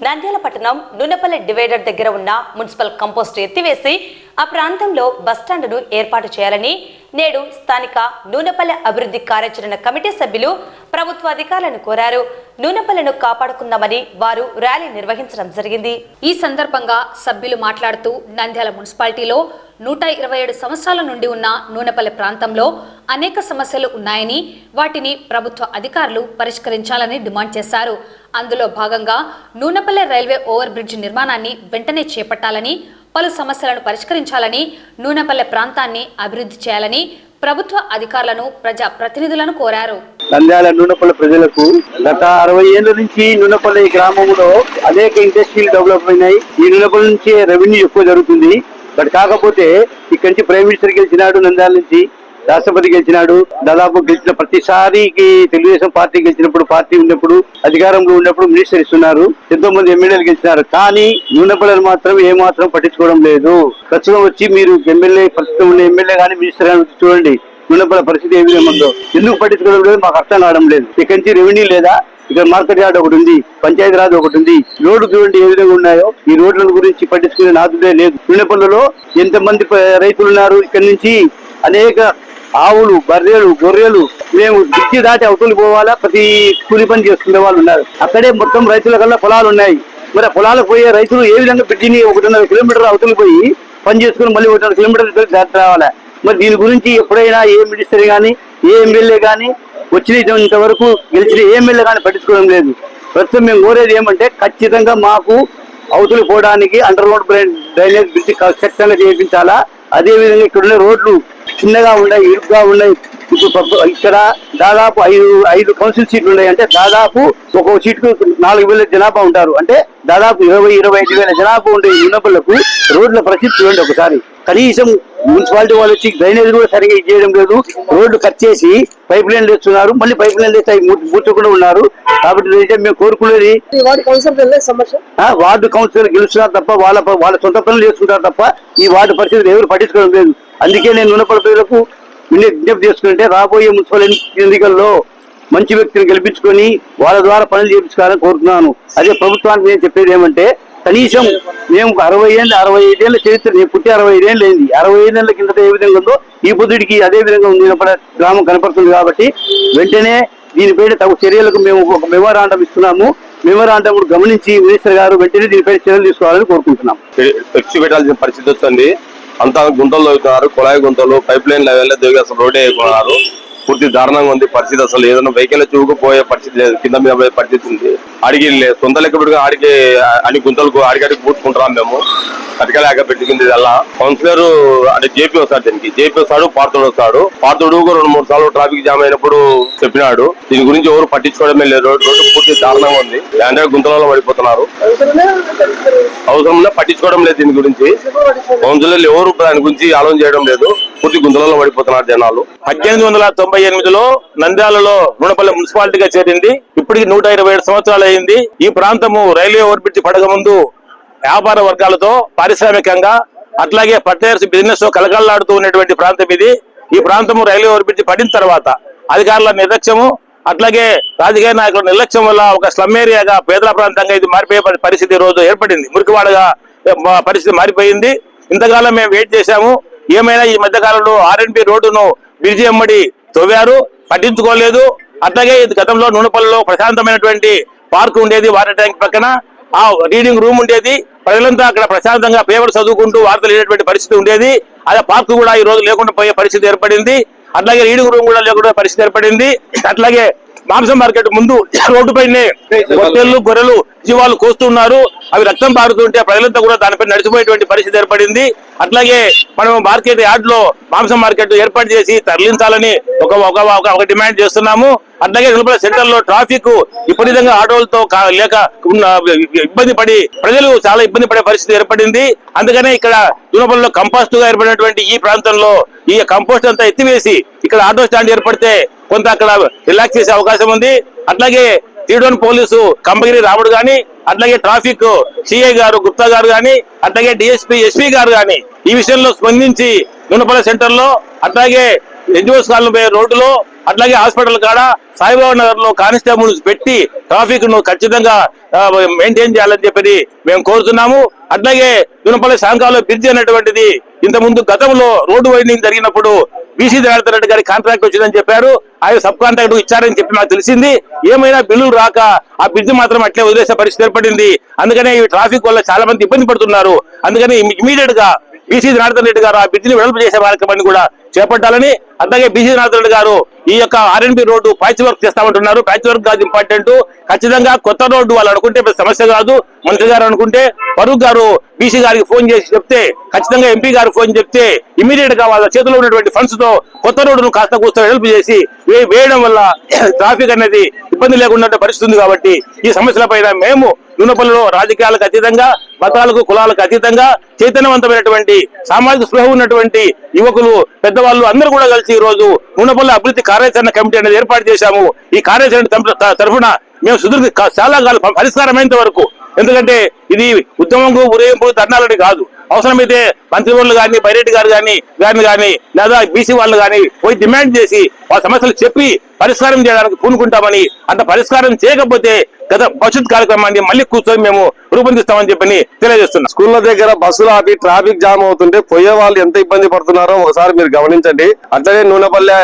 నంద్యాల పట్టణం నూనెపల్లి డివైడర్ దగ్గర ఉన్న మున్సిపల్ కంపోస్ట్ ఎత్తివేసి ఆ ప్రాంతంలో బస్టాండును ఏర్పాటు చేయాలని నేడు స్థానిక నూనెపల్లె అభివృద్ధి కార్యాచరణ కమిటీ సభ్యులు ప్రభుత్వ అధికారులను కోరారు. నూనెపల్లెను కాపాడుకుందామని వారు ర్యాలీ నిర్వహించడం జరిగింది. ఈ సందర్భంగా సభ్యులు మాట్లాడుతూ నంద్యాల మున్సిపాలిటీలో నూట ఇరవై ఏడు సంవత్సరాల నుండి ఉన్న నూనెపల్లి ప్రాంతంలో అనేక సమస్యలు ఉన్నాయని వాటిని ప్రభుత్వ అధికారులు పరిష్కరించాలని డిమాండ్ చేశారు. అందులో భాగంగా నూనెపల్లె రైల్వే ఓవర్ బ్రిడ్జ్ నిర్మాణాన్ని వెంటనే చేపట్టాలని పలు సమస్యలను పరిష్కరించాలని నూనెపల్లె ప్రాంతాన్ని అభివృద్ధి చేయాలని ప్రభుత్వ అధికారులను ప్రజా ప్రతినిధులను కోరారు. నంద్యాల నూనెపల్లి ప్రజలకు గత అరవై ఏళ్ళ నుంచి నూనెపల్లి గ్రామంలో అనేక ఇండస్ట్రీలు డెవలప్ అయినాయి. ఈ నూనెపల్లి నుంచి రెవెన్యూ ఎక్కువ జరుగుతుంది. బట్ కాకపోతే ఇక్కడి నుంచి ప్రైమ్ మినిస్టర్ గెలిచినాడు నంద్యాల నుంచి. రాష్ట్రపతి గెలిచినాడు. దాదాపు గెలిచిన ప్రతిసారికి తెలుగుదేశం పార్టీ గెలిచినప్పుడు పార్టీ ఉన్నప్పుడు అధికారంలో ఉన్నప్పుడు మినిస్టర్ ఇస్తున్నారు. ఎంతో మంది ఎమ్మెల్యేలు గెలిచినారు. కానీ నూనెపల్లిని మాత్రం ఏ మాత్రం పట్టించుకోవడం లేదు. ప్రస్తుతం వచ్చి మీరు ఎమ్మెల్యే ప్రస్తుతం ఉన్న ఎమ్మెల్యే కానీ మినిస్టర్ కానీ చూడండి న్యూనపల్ల పరిస్థితి ఏ విధంగా ఉందో. ఎందుకు పట్టించుకోవడం లేదు? మాకు అర్థం కావడం లేదు. ఇక్కడి నుంచి రెవెన్యూ లేదా ఇక్కడ మార్కెట్ యార్డ్ ఒకటి ఉంది పంచాయతీ రాజ్ ఒకటి ఉంది. రోడ్డు చూడండి ఏ విధంగా ఉన్నాయో. ఈ రోడ్ల గురించి పట్టించుకునే నాదుడే లేదు. నూనెపల్లిలో ఎంతమంది రైతులు ఉన్నారు? ఇక్కడ నుంచి అనేక ఆవులు బర్రెలు గొర్రెలు మేము దిక్కి దాటి అవతలి పోవాలా? ప్రతి కూలి పని చేసుకునే వాళ్ళు ఉన్నారు. అక్కడే మొత్తం రైతుల కల్లా పొలాలు ఉన్నాయి. మరి పొలాలకు పోయే రైతులు ఏ విధంగా బ్రిడ్జిని ఒకటిన్నర కిలోమీటర్ అవతలి పోయి పని చేసుకుని మళ్ళీ ఒకటిన్నర కిలోమీటర్ దాటి రావాలా మరి దీని గురించి ఎప్పుడైనా ఏ మినిస్టర్ కానీ ఏ ఎమ్మెల్యే కానీ వచ్చిన ఇంతవరకు గెలిచిన ఏ ఎమ్మెల్యే కానీ పట్టించుకోవడం లేదు. ప్రస్తుతం మేము కోరేది ఏమంటే ఖచ్చితంగా మాకు అవతలి పోవడానికి అండర్ గ్రౌండ్ డ్రైనేజ్ బ్రిడ్జ్ ఖచ్చితంగా చేయించాలా? అదేవిధంగా ఇక్కడ ఉన్న రోడ్లు చిన్నగా ఉన్నాయి ఇరుగ్గా ఉన్నాయి. ఇప్పుడు ఇక్కడ దాదాపు ఐదు ఐదు కౌన్సిల్ సీట్లు ఉన్నాయి. అంటే దాదాపు ఒక్కో సీటుకు నాలుగు వేల జనాభా ఉంటారు. అంటే దాదాపు ఇరవై ఇరవై ఐదు వేల జనాభా ఉండే యునపులకు రోడ్ల పరిస్థితి చూడండి ఒకసారి. కనీసం మున్సిపాలిటీ వాళ్ళు వచ్చి డ్రైనేజ్ కూడా సరిగా ఇది చేయడం లేదు. రోడ్లు కట్ చేసి పైప్ లైన్లు వేస్తున్నారు మళ్ళీ పైప్ లైన్లు వేస్తే పూర్చకుండా ఉన్నారు. కాబట్టి మేము కోరుకునేది వార్డు కౌన్సిలర్ గెలుస్తున్నారు తప్ప వాళ్ళ వాళ్ళ సొంత పనులు చేసుకుంటారు తప్ప ఈ వార్డు పరిస్థితులు ఎవరు పట్టించుకోవడం లేదు. అందుకే నేను నూనెపల్లి ప్రజలకు విజ్ఞ- విజ్ఞప్తి చేసుకుంటే రాబోయే మున్సిపల్ ఎన్ని- ఎన్నికల్లో మంచి వ్యక్తిని గెలిపించుకొని వాళ్ళ ద్వారా పనులు చేయించుకోవాలని కోరుతున్నాను. అదే ప్రభుత్వానికి నేను చెప్పేది ఏమంటే కనీసం మేము ఒక అరవై ఏళ్ళు అరవై ఐదేళ్ళ చరిత్ర నేను పుట్టి అరవై ఐదేళ్ళు అయింది. అరవై ఐదేళ్ళ కిందట ఏ విధంగా ఉందో ఈ బుద్ధుడికి అదే విధంగా ఉంది గ్రామం కనపడుతుంది కాబట్టి వెంటనే దీనిపైన తగు చర్యలకు మేము ఒక మెమోరాండం ఇస్తున్నాము. మెమోరాండం కూడా గమనించి మినిస్టర్ గారు వెంటనే దీనిపై చర్యలు తీసుకోవాలని కోరుకుంటున్నాం ఫ్లెక్సీ పెట్టాల్సిన పరిస్థితి వచ్చింది అంతా గుంతలు దొరుకుతున్నారు కుళాయి గుంతలు పైప్ లైన్ లెవెల్లో దిగి అసలు రోడ్డే వేయకున్నారు పూర్తి దారుణంగా ఉంది. పరిస్థితి అసలు ఏదైనా వెహికల్ చూకుపోయే పరిస్థితి లేదు. కింద మీద పోయే పరిస్థితి ఉంది. అడిగి సొంత లెక్క పెట్టుకుని ఆడికి అన్ని గుంతలకు ఆడికాడికి పూడ్చుకుంటున్నాం మేము? కటికలేక పెట్టుకుంది అలా కౌన్సిలర్ అంటే జేపీ వస్తాడు దీనికి. జేపీ వస్తాడు పార్థుడు వస్తాడు. పార్థుడు రెండు మూడు సార్లు ట్రాఫిక్ జామ్ అయినప్పుడు చెప్పినాడు. దీని గురించి ఎవరు పట్టించుకోవడమే లేదు. రోడ్డు రోడ్డు పూర్తి దారుణంగా ఉంది. అంటే గుంతలలో పడిపోతున్నారు. అవసరం పట్టించుకోవడం లేదు దీని గురించి. కౌన్సిలర్లు ఎవరు దాని గురించి ఆలోచన చేయడం లేదు. పూర్తి గుంతలలో పడిపోతున్నారు జనాలు. పద్దెనిమిది వందల తొంభై ఎనిమిదిలో నంద్యాలలో రుణపల్లి మున్సిపాలిటీగా చేరింది. ఇప్పటికి నూట ఇరవై ఏడు సంవత్సరాలు అయింది. ఈ ప్రాంతము రైల్వే ఓర్బిట్ పడక ముందు వ్యాపార వర్గాలతో పారిశ్రామికంగా అట్లాగే పట్టేర్స్ బిజినెస్తో కలకల్లాడుతూ ఉన్నటువంటి ప్రాంతం ఇది. ఈ ప్రాంతము రైల్వే ఓర్బిట్ పడిన తర్వాత అధికారుల నిర్లక్ష్యము అట్లాగే రాజకీయ నాయకుల నిర్లక్ష్యం వల్ల ఒక స్లమ్ ఏరియాగా పేదల ప్రాంతంగా ఇది మారిపోయే పరిస్థితి రోజు ఏర్పడింది. మురికివాడగా పరిస్థితి మారిపోయింది. ఇంతకాలం మేము వెయిట్ చేశాము. ఏమైనా ఈ మధ్యకాలంలో ఆర్ఎన్బి రోడ్డును బ్రిడ్జి ఎమ్మడి తవ్వారు పట్టించుకోలేదు. అట్లాగే ఇది గతంలో నూనెపల్లిలో ప్రశాంతమైనటువంటి పార్క్ ఉండేది వాటర్ ట్యాంక్ పక్కన. ఆ రీడింగ్ రూమ్ ఉండేది. ప్రజలంతా అక్కడ ప్రశాంతంగా పేపర్ చదువుకుంటూ వార్తలు లేనటువంటి పరిస్థితి ఉండేది. అదే పార్క్ కూడా ఈ రోజు లేకుండా పోయే పరిస్థితి ఏర్పడింది. అట్లాగే రీడింగ్ రూమ్ కూడా లేకుండా పరిస్థితి ఏర్పడింది. అట్లాగే మాంసం మార్కెట్ ముందు రోడ్డు పైనే గొర్రెలు గొర్రెలు జీవాలు కోస్తున్నారు అవి రక్తం పారుతుంటే ప్రజలంతా కూడా దానిపై నడిచిపోయేటువంటి పరిస్థితి ఏర్పడింది. అట్లాగే మనం మార్కెట్ యార్డ్లో మాంసం మార్కెట్ ఏర్పాటు చేసి తరలించాలని ఒక ఒక ఒక- డిమాండ్ చేస్తున్నాము. అట్లాగే నిలబడ సెంటర్లో ట్రాఫిక్ విపరీతంగా ఆటోలతో లేక ఉన్న ఇబ్బంది పడి ప్రజలు చాలా ఇబ్బంది పడే పరిస్థితి ఏర్పడింది. అందుకనే ఇక్కడ దునపల్లిలో కంపోస్ట్గా ఏర్పడినటువంటి ఈ ప్రాంతంలో ఈ కంపోస్ట్ అంతా ఎత్తివేసి ఇక్కడ ఆటో స్టాండ్ ఏర్పడితే కొంత అక్కడ రిలాక్స్ చేసే అవకాశం ఉంది. అట్లాగే తీడోన్ పోలీసు కంపగిరి రాముడు గాని అట్లాగే ట్రాఫిక్ సిఐ గారు గుప్తా గారు గాని అట్లాగే డిఎస్పీ ఎస్పీ గారు గాని ఈ విషయంలో స్పందించి నూనెపల్లి సెంటర్లో అట్లాగే ఎన్జిఓస్ కాలనీ రోడ్డులో అట్లాగే హాస్పిటల్ కాడ సాయిబాబా నగర్లో కానిస్టేబుల్ పెట్టి ట్రాఫిక్ను ఖచ్చితంగా మెయింటైన్ చేయాలని చెప్పి మేము కోరుతున్నాము. అట్లాగే దునపల్లి శాంకాలో బ్రిడ్జ్ అనేటువంటిది ఇంత ముందు గతంలో రోడ్డు వైండింగ్ జరిగినప్పుడు బీసీ జనార్దన్ రెడ్డి గారి కాంట్రాక్ట్ వచ్చిందని చెప్పారు. ఆయన సబ్ కాంట్రాక్ట్ ఇచ్చారని చెప్పి నాకు తెలిసింది. ఏమైనా బిల్లులు రాక ఆ బ్రిడ్జ్ మాత్రం అట్లే వదిలేసే పరిస్థితి ఏర్పడింది. అందుకనే ఈ ట్రాఫిక్ వల్ల చాలా మంది ఇబ్బంది పడుతున్నారు. అందుకని ఇమీడియట్గా బీసీ జనార్దన్ రెడ్డి గారు ఆ బిడ్జిని వెడల్పు చేసే కార్యక్రమాన్ని కూడా చేపట్టాలని అట్లాగే బీసీ జనార్దన్ రెడ్డి గారు ఈ యొక్క R N B road patch work చేస్తామంటున్నారు. Patch work కాదు ఇంపార్టెంట్ ఖచ్చితంగా కొత్త రోడ్డు వాళ్ళు అనుకుంటే సమస్య కాదు. మంత్రి గారు అనుకుంటే ఫరూక్ గారు బీసీ గారికి ఫోన్ చేసి చెప్తే ఖచ్చితంగా ఎంపీ గారు ఫోన్ చెప్తే ఇమీడియట్గా వాళ్ళ చేతిలో ఉన్నటువంటి ఫండ్స్తో కొత్త రోడ్డును కాస్త కూస్త హెల్ప్ చేసి వేయడం వల్ల ట్రాఫిక్ అనేది ఇబ్బంది లేకుండా పరిస్థితి ఉంది కాబట్టి ఈ సమస్యల పైన మేము నూనెపల్లిలో రాజకీయాలకు అతీతంగా మతాలకు కులాలకు అతీతంగా చైతన్యవంతమైనటువంటి సామాజిక స్పృహ ఉన్నటువంటి యువకులు పెద్దవాళ్ళు అందరూ కూడా కలిసి ఈ రోజు నూనెపల్లి అభివృద్ధి కార్యాచరణ కమిటీ అనేది ఏర్పాటు చేశాము. ఈ కార్యాచరణ తరఫున మేము సుదీర్ఘ చాలా కాలం పరిష్కారమైనంత వరకు. ఎందుకంటే ఇది ఉద్యమంకు ఉరేంపు ధర్నాలని కాదు. అవసరమైతే మంత్రివర్యులు కానీ బైరెడ్డి గారు కానీ గారిని కానీ లేదా బీసీ వాళ్ళు కానీ పోయి డిమాండ్ చేసి వాళ్ళ సమస్యలు చెప్పి పరిష్కారం చేయడానికి పూనుకుంటామని అంత పరిష్కారం చేయకపోతే గత భవిష్యత్ కార్యక్రమాన్ని మళ్ళీ కూర్చొని మేము రూపొందిస్తామని చెప్పని తెలియజేస్తున్నాం. స్కూళ్ళ దగ్గర బస్సులు ఆపి ట్రాఫిక్ జామ్ అవుతుంటే పోయే వాళ్ళు ఎంత ఇబ్బంది పడుతున్నారో ఒకసారి మీరు గమనించండి. అట్లనే నూనెపల్లె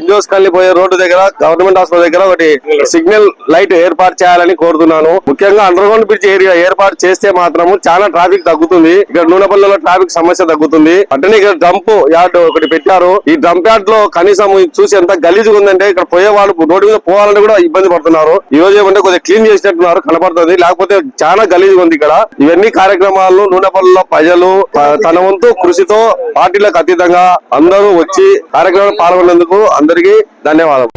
ఇంజోస్ కాలనీ పోయే రోడ్డు దగ్గర గవర్నమెంట్ హాస్పిటల్ దగ్గర ఒకటి సిగ్నల్ లైట్ ఏర్పాటు చేయాలని కోరుతున్నాను. ముఖ్యంగా అండర్ గ్రౌండ్ బ్రిడ్జ్ ఏరియా ఏర్పాటు చేస్తే మాత్రం చాలా ట్రాఫిక్ తగ్గుతుంది. ఇక్కడ నూనెపల్లెలో ట్రాఫిక్ సమస్య తగ్గుతుంది. అట్లనే ఇక్కడ డంప్ యార్డ్ ఒకటి పెట్టారు. ఈ డంప్ యార్డ్లో కనీసం చూసి ఎంత గలీజ్గా ఉందంటే ఇక్కడ పోయే వాళ్ళు రోడ్డు మీద పోవాలంటే కూడా ఇబ్బంది పడుతున్నారు. ఈ రోజు ఏమంటే కొద్దిగా క్లీన్ చేసినట్టున్నారు కనపడుతుంది. లేకపోతే చాలా గలీజ్గా ఉంది ఇక్కడ. ఇవన్నీ కార్యక్రమాలు నూనెపల్లిలో ప్రజలు తన వంతు కృషితో పార్టీలకు అతీతంగా అందరూ వచ్చి కార్యక్రమాలు పాల్గొన్నందుకు అందరికీ ధన్యవాదాలు